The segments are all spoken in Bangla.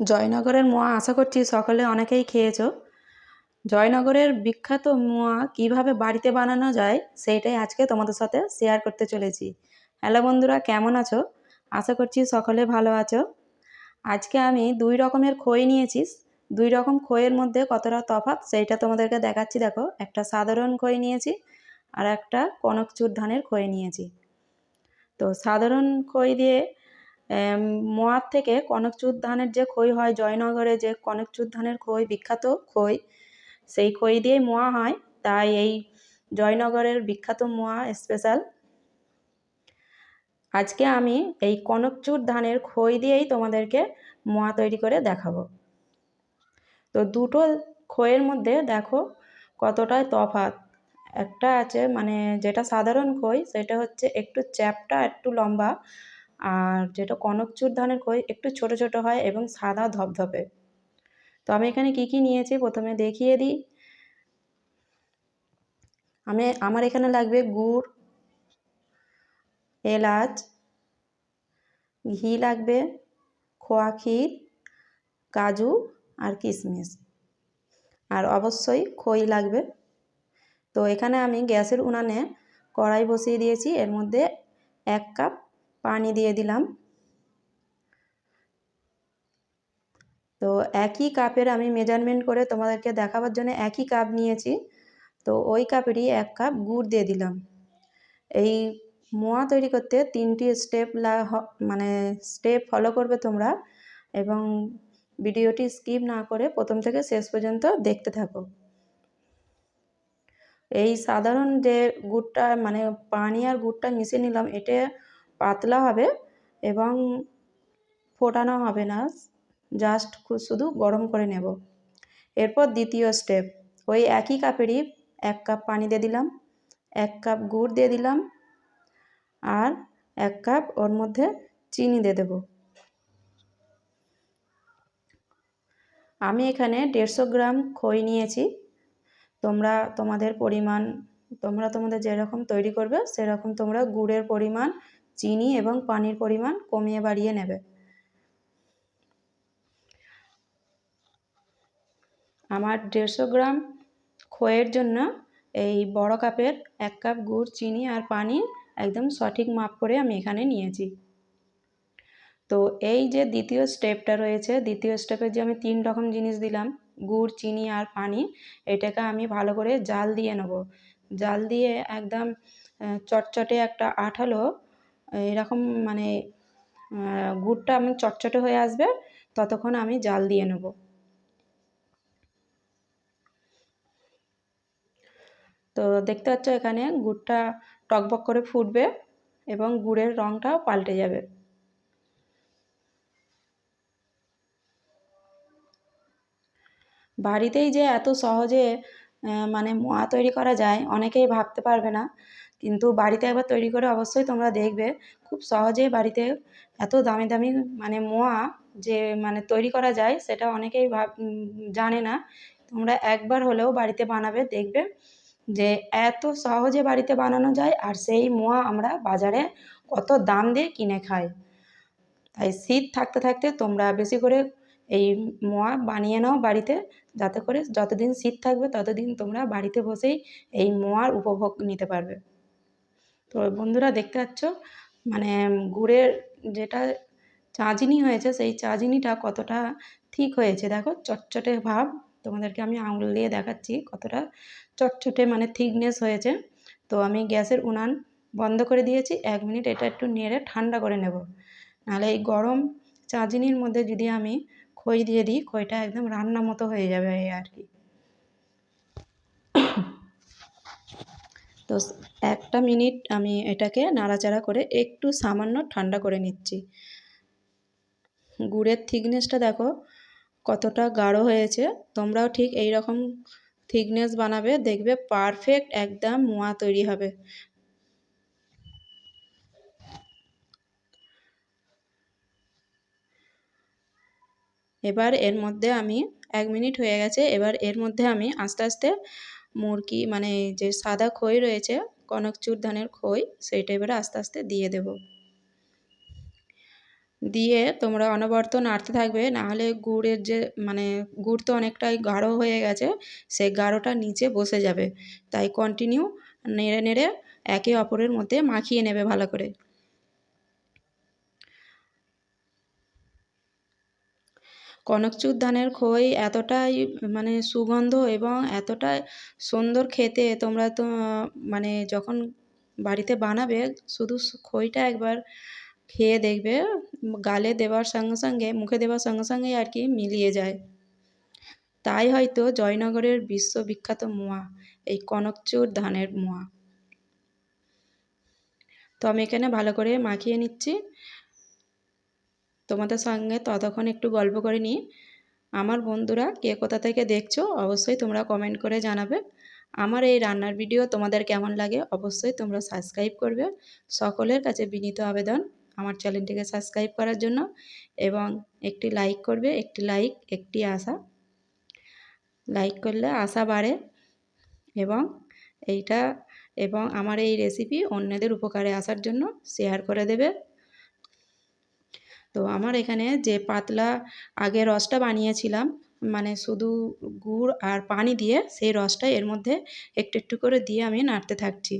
জয়নগরের মোয়া আশা করছি সকলে অনেকেই খেয়েছো। জয়নগরের বিখ্যাত মোয়া কীভাবে বাড়িতে বানানো যায় সেইটাই আজকে তোমাদের সাথে শেয়ার করতে চলেছি। হ্যালো বন্ধুরা, কেমন আছো? আশা করছি সকলে ভালো আছো। আজকে আমি দুই রকমের খই নিয়েছিস দুই রকম খইয়ের মধ্যে কতটা তফাৎ সেইটা তোমাদেরকে দেখাচ্ছি। দেখো, একটা সাধারণ খই নিয়েছি আর একটা কনকচুর ধানের খই নিয়েছি। তো সাধারণ খই দিয়ে মোয়ার থেকে কনকচুর ধানের যে খই হয়, জয়নগরে যে কনকচুর ধানের খই, বিখ্যাত খই, সেই খই দিয়েই মোয়া হয়। তাই এই জয়নগরের বিখ্যাত মোয়া স্পেশাল আজকে আমি এই কনকচুর ধানের খই দিয়েই তোমাদেরকে মোয়া তৈরি করে দেখাবো। তো দুটো খইয়ের মধ্যে দেখো কতটাই তফাৎ। একটা আছে মানে যেটা সাধারণ খই, সেটা হচ্ছে একটু চ্যাপটা, একটু লম্বা। আর যেটা কনকচুর ধানের খই একটু ছোট ছোট হয় এবং সাদা ধপধপে। তো আমি এখানে কি কি নিয়েছি? প্রথমে দেখিয়ে দিই। আমি, আমার এখানে লাগবে গুড়, এলাচ, ঘি লাগবে, খোয়া ক্ষীর, কাজু আর কিশমিশ। আর অবশ্যই খই লাগবে। তো এখানে আমি গ্যাসের উনানে কড়াই বসিয়ে দিয়েছি। এর মধ্যে এক কাপ পানি দিয়ে দিলাম। তো একই কাপের আমি মেজারমেন্ট করে তোমাদেরকে দেখাবার জন্য একই কাপ নিয়েছি। তো ওই কাপেরই এক কাপ গুড় দিয়ে দিলাম। এই মোয়া তৈরি করতে তিনটি স্টেপ মানে স্টেপ ফলো করবে তোমরা এবং ভিডিওটি স্কিপ না করে প্রথম থেকে শেষ পর্যন্ত দেখতে থাকো। এই সাধারণ যে গুড়টা মানে পানি আর গুড়টা মিশিয়ে নিলাম এটা পাতলা হবে এবং ফোটানো হবে না। জাস্ট শুধু গরম করে নেব। এরপর দ্বিতীয় স্টেপ ওই একই কাপেরই এক কাপ পানি দিয়ে দিলাম, এক কাপ গুড় দিয়ে দিলাম আর এক কাপ ওর মধ্যে চিনি দিয়ে দেবো। আমি এখানে দেড়শো গ্রাম খই নিয়েছি। তোমরা, তোমাদের পরিমাণ, তোমরা তোমাদের যেরকম তৈরি করবে, সেরকম তোমরা গুড়ের পরিমাণ চিনি এবং পানির পরিমাণ কমিয়ে বাড়িয়ে নেবে। আমার দেড়শো গ্রাম খইয়ের জন্য এই বড় কাপের এক কাপ গুড়, চিনি আর পানি একদম সঠিক মাপ করে আমি এখানে নিয়েছি। তো এই যে দ্বিতীয় স্টেপটা রয়েছে, দ্বিতীয় স্টেপে যে আমি তিন রকম জিনিস দিলাম, গুড়, চিনি আর পানি, এটাকে আমি ভালো করে জাল দিয়ে নেব। জাল দিয়ে একদম চটচটে একটা আঠালো এরকম মানে গুড়টা আমি চটচটে হয়ে আসবে, ততক্ষণ আমি জাল দিয়ে নেব। তো দেখতে পাচ্ছ এখানে গুড়টা টকবক করে ফুটবে এবং গুড়ের রঙটাও পাল্টে যাবে। বাড়িতেই যে এত সহজে মানে মোয়া তৈরি করা যায়, অনেকেই ভাবতে পারবে না। কিন্তু বাড়িতে একবার তৈরি করে অবশ্যই তোমরা দেখবে। খুব সহজেই বাড়িতে এত দামি দামি মানে মোয়া যে মানে তৈরি করা যায়, সেটা অনেকেই ভাব জানে না। তোমরা একবার হলেও বাড়িতে বানাবে, দেখবে যে এত সহজে বাড়িতে বানানো যায় আর সেই মোয়া আমরা বাজারে কত দাম দিয়ে কিনে খাই। তাই শীত থাকতে থাকতে তোমরা বেশি করে এই মোয়া বানিয়ে নাও বাড়িতে, যাতে করে যতদিন শীত থাকবে ততদিন তোমরা বাড়িতে বসেই এই মোয়ার উপভোগ নিতে পারবে। তো বন্ধুরা দেখতে পাচ্ছ? মানে গুড়ের যেটা চাঁচিনি হয়েছে, সেই চাঁচিনিটা কতটা ঠিক হয়েছে? দেখো, চটচটে ভাব। তোমাদেরকে আমি আঙুল দিয়ে দেখাচ্ছি কতটা চটচটে মানে থিকনেস হয়েছে। তো আমি গ্যাসের উনান বন্ধ করে দিয়েছি। এক মিনিট এটা একটু নেড়ে ঠান্ডা করে নেব। নাহলে এই গরম চাঁচিনির মধ্যে যদি আমি খই দিয়ে দিই, খইটা একদম রান্না মতো হয়ে যাবে আর কি। তো একটা মিনিট আমি এটাকে নাড়াচাড়া করে একটু সামান্য ঠান্ডা করে নিচ্ছি। গুড়ের থিকনেসটা দেখো কতটা গাঢ় হয়েছে। তোমরাও ঠিক এই রকম থিকনেস বানাবে, দেখবে পারফেক্ট একদম মোয়া তৈরি হবে। এবার এর মধ্যে আমি, এক মিনিট হয়ে গেছে, এবার এর মধ্যে আমি আস্তে আস্তে মুরগি মানে যে সাদা খই রয়েছে কনকচুর ধানের খই, সেইটা এবারে আস্তে আস্তে দিয়ে দেব। দিয়ে তোমরা অনবরত নাড়তে থাকবে, নাহলে গুড়ের যে মানে গুড় তো অনেকটাই গাঢ় হয়ে গেছে, সেই গাঢ়টা নিচে বসে যাবে। তাই কন্টিনিউ নেড়ে নেড়ে একে অপরের মধ্যে মাখিয়ে নেবে ভালো করে। কনকচুর ধানের খই এতটাই মানে সুগন্ধ এবং এতটাই সুন্দর খেতে তোমরা তো মানে যখন বাড়িতে বানাবে, শুধু খইটা একবার খেয়ে দেখবে, গালে দেওয়ার সঙ্গে সঙ্গে, মুখে দেওয়ার সঙ্গে সঙ্গেই আর কি মিলিয়ে যায়। তাই হয়তো জয়নগরের বিশ্ববিখ্যাত মোয়া, এই কনকচুর ধানের মোয়া। তো আমি এখানে ভালো করে মাখিয়ে নিচ্ছি। তোমাদের সঙ্গে ততক্ষণ একটু গল্প করে নিই। আমার বন্ধুরা, কে কোথা থেকে দেখছ, অবশ্যই তোমরা কমেন্ট করে জানাবে। আমার এই রান্নার ভিডিও তোমাদের কেমন লাগে, অবশ্যই তোমরা সাবস্ক্রাইব করবে। সকলের কাছে বিনীত আবেদন আমার চ্যানেলটিকে সাবস্ক্রাইব করার জন্য এবং একটি লাইক করবে, একটি লাইক একটি আশা। লাইক করলে আশা বাড়ে এবং এইটা এবং আমার এই রেসিপি অন্যদের উপকারে আসার জন্য শেয়ার করে দেবে। তো আমার এখানে যে পাতলা আগে রসটা বানিয়েছিলাম মানে শুধু গুড় আর পানি দিয়ে সেই রসটা এর মধ্যে একটু একটু করে দিয়ে আমি নাড়তে থাকছি।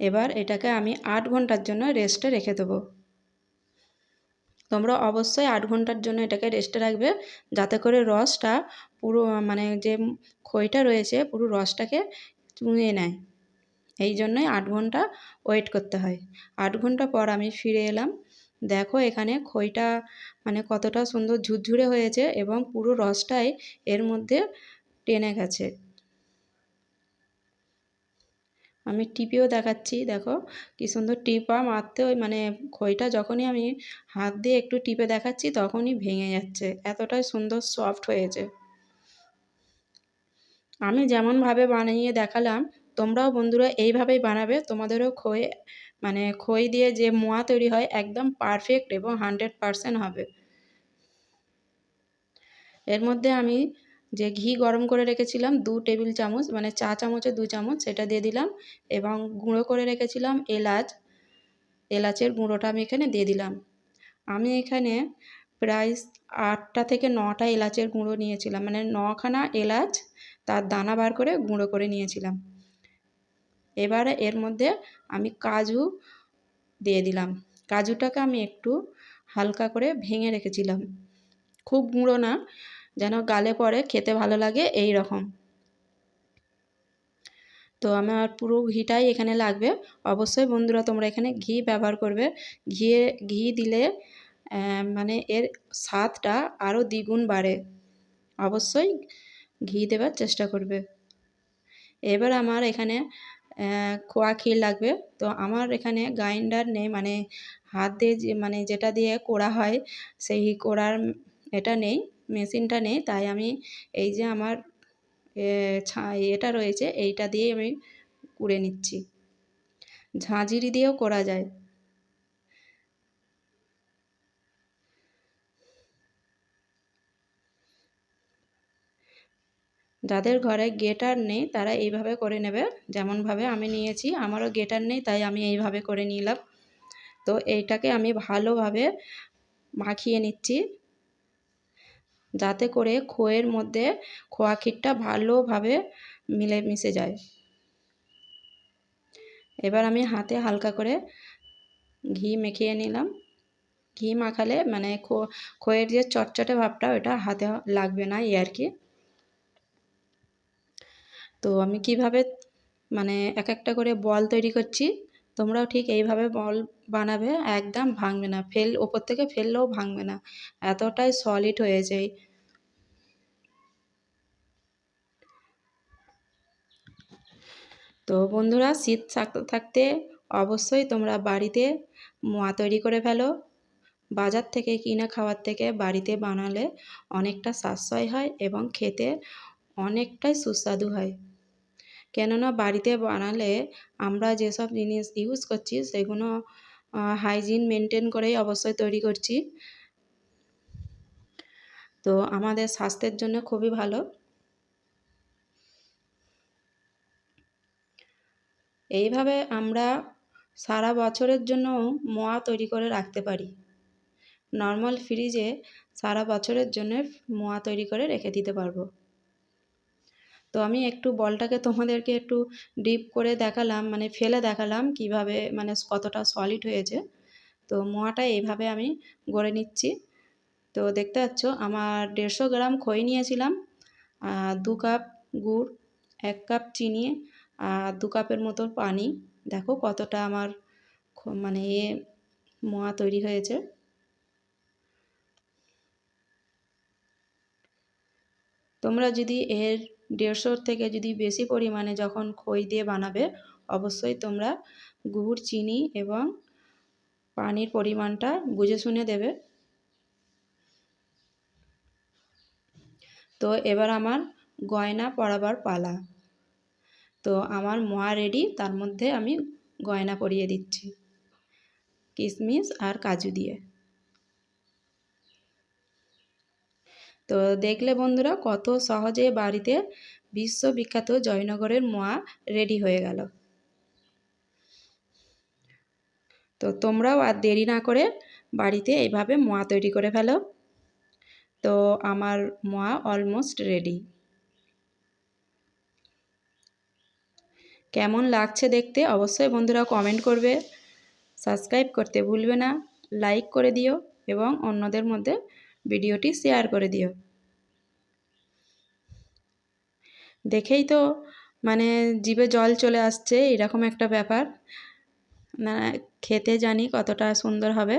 এবার এটাকে আমি আট ঘণ্টার জন্য রেস্টে রেখে দেবো। তোমরা অবশ্যই আট ঘণ্টার জন্য এটাকে রেস্টে রাখবে, যাতে করে রসটা পুরো মানে যে খইটা রয়েছে পুরো রসটাকে চুঁয়ে নেয়। এই জন্যই আট ঘণ্টা ওয়েট করতে হয়। আট ঘণ্টা পর আমি ফিরে এলাম। দেখো এখানে খইটা মানে কতটা সুন্দর ঝুরঝুরে হয়েছে এবং পুরো রসটাই এর মধ্যে টেনে গেছে। আমি টিপেও দেখাচ্ছি, দেখো কী সুন্দর টিপা মারতে ওই মানে খইটা যখনই আমি হাত দিয়ে একটু টিপে দেখাচ্ছি তখনই ভেঙে যাচ্ছে, এতটাই সুন্দর সফট হয়েছে। আমি যেমনভাবে বানিয়ে দেখালাম তোমরাও বন্ধুরা এইভাবেই বানাবে। তোমাদেরও খই মানে খই দিয়ে যে মোয়া তৈরি হয় একদম পারফেক্ট এবং হান্ড্রেড পারসেন্ট হবে। এর মধ্যে আমি যে ঘি গরম করে রেখেছিলাম দু টেবিল চামচ মানে চা চামচে দু চামচ সেটা দিয়ে দিলাম এবং গুঁড়ো করে রেখেছিলাম এলাচ, এলাচের গুঁড়োটা আমি এখানে দিয়ে দিলাম। আমি এখানে প্রায় আটটা থেকে নটা এলাচের গুঁড়ো নিয়েছিলাম মানে নখানা এলাচ তার দানা বার করে গুঁড়ো করে নিয়েছিলাম। এবারে এর মধ্যে আমি কাজু দিয়ে দিলাম। কাজুটাকে আমি একটু হালকা করে ভেঙে রেখেছিলাম। খুব গুঁড়ো না, যেন গালে পড়ে, খেতে ভালো লাগে এই রকম। তো আমার পুরো ঘিটাই এখানে লাগবে। অবশ্যই বন্ধুরা, তোমরা এখানে ঘি ব্যবহার করবে। ঘিয়ে, ঘি দিলে মানে এর স্বাদটা আরও দ্বিগুণ বাড়ে। অবশ্যই ঘি দেবার চেষ্টা করবে। এবার আমার এখানে খোয়া ক্ষীর লাগবে। তো আমার এখানে গ্রাইন্ডার নেই মানে হাত দিয়ে যে মানে যেটা দিয়ে কোড়া হয়, সেই কোড়ার এটা নেই, মেশিনটা নেই। তাই আমি এই যে আমার এটা রয়েছে, এইটা দিয়ে আমি কুড়ে নিচ্ছি। ঝাঁঝিরি দিয়েও করা যায়। যাদের ঘরে গেটার নেই, তারা এইভাবে করে নেবে। যেমনভাবে আমি নিয়েছি, আমারও গেটার নেই, তাই আমি এইভাবে করে নিলাম। তো এইটাকে আমি ভালোভাবে মাখিয়ে নিচ্ছি। যাতে করে খোয়ের মধ্যে খোয়া ক্ষীরটা ভালোভাবে মিলে, মিশে যায়। এবার আমি হাতে হালকা করে ঘি মেখিয়ে নিলাম। ঘি মাখালে মানে খইয়ের যে চটচটে ভাবটা, ওটা হাতে লাগবে না এই আর কি। তো আমি কীভাবে মানে এক একটা করে বল তৈরি করছি, তোমরাও ঠিক এইভাবে বল বানাবে, একদম ভাঙবে না। ফেল, ওপর থেকে ফেললেও ভাঙবে না। এতটাই সলিড হয়েছে তো বন্ধুরা, শীত থাকতে থাকতে অবশ্যই তোমরা বাড়িতে মোয়া তৈরি করে ফেলো। বাজার থেকে কিনে খাওয়ার থেকে বাড়িতে বানালে অনেকটা সাশ্রয় হয় এবং খেতে অনেকটাই সুস্বাদু হয়। কেননা বাড়িতে বানালে আমরা যেসব জিনিস ইউজ করছি, সেগুলো হাইজিন মেনটেন করেই অবশ্যই তৈরি করছি। তো আমাদের স্বাস্থ্যের জন্য খুবই ভালো। এইভাবে আমরা সারা বছরের জন্য মোয়া তৈরি করে রাখতে পারি। নর্মাল ফ্রিজে সারা বছরের জন্য মোয়া তৈরি করে রেখে দিতে পারব। তো আমি একটু বলটাকে তোমাদেরকে একটু ডিপ করে দেখালাম মানে ফেলে দেখালাম কীভাবে মানে কতটা সলিড হয়েছে। তো মোয়াটা এইভাবে আমি গড়ে নিচ্ছি। তো দেখতে পাচ্ছ, আমার দেড়শো গ্রাম খই নিয়েছিলাম দু কাপ গুড়, এক কাপ চিনি, আর দু কাপের মতো পানি। দেখো কতটা আমার মানে এ মোয়া তৈরি হয়েছে। তোমরা যদি এর দেড়শোর থেকে যদি বেশি পরিমাণে যখন খই দিয়ে বানাবে, অবশ্যই তোমরা গুড়, চিনি এবং পানির পরিমাণটা বুঝে শুনে দেবে। তো এবার আমার গয়না পরাবার পালা। তো আমার মোয়া রেডি, তার মধ্যে আমি গয়না পরিয়ে দিচ্ছি। কিশমিশ আর কাজু দিয়ে। তো দেখলে বন্ধুরা কত সহজে বাড়িতে বিশ্ববিখ্যাত জয়নগরের মোয়া রেডি হয়ে গেল। তো তোমরাও আর দেরি না করে বাড়িতে এইভাবে মোয়া তৈরি করে ফেলো। তো আমার মোয়া অলমোস্ট রেডি। কেমন লাগছে দেখতে অবশ্যই বন্ধুরা কমেন্ট করবে। সাবস্ক্রাইব করতে ভুলবে না, লাইক করে দিও এবং অন্যদের মধ্যে ভিডিওটি শেয়ার করে দিও। দেখেই তো মানে জিভে জল চলে আসছে, এরকম একটা ব্যাপার। না, খেতে জানি কতটা সুন্দর হবে।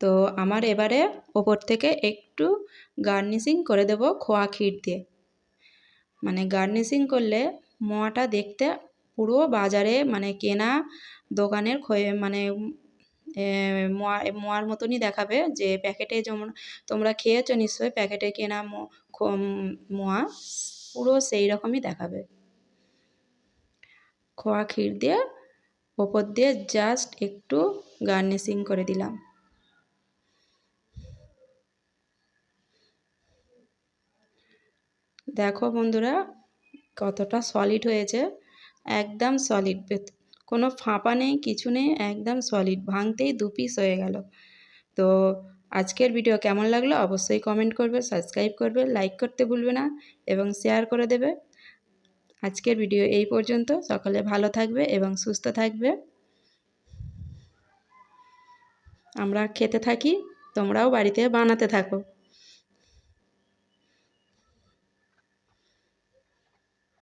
তো আমার এবারে ওপর থেকে একটু গার্নিশিং করে দেব খোয়া ক্ষীর দিয়ে। মানে গার্নিশিং করলে মোয়াটা দেখতে পুরো বাজারে মানে কেনা দোকানের খয়ে মানে মোয়া মোয়ার মতনই দেখাবে যে প্যাকেটে যেমন তোমরা খেয়েছো নিশ্চয়ই প্যাকেটে কেনা মোয়া, পুরো সেই রকমই দেখাবে। খোয়া ক্ষীর দিয়ে, ওপর দিয়ে জাস্ট একটু গার্নিশিং করে দিলাম। দেখো বন্ধুরা, কতটা সলিড হয়েছে, একদম সলিড কোনো ফাঁপা নেই, কিছু নেই, একদম সলিড ভাঙতেই দু পিস হয়ে গেল। তো আজকের ভিডিও কেমন লাগল অবশ্যই কমেন্ট করবে সাবস্ক্রাইব করবে লাইক করতে ভুলবে না এবং শেয়ার করে দেবে। আজকের ভিডিও এই পর্যন্ত, সকলে ভালো থাকবে এবং সুস্থ থাকবে। আমরা খেতে থাকি, তোমরাও বাড়িতে বানাতে থাকো।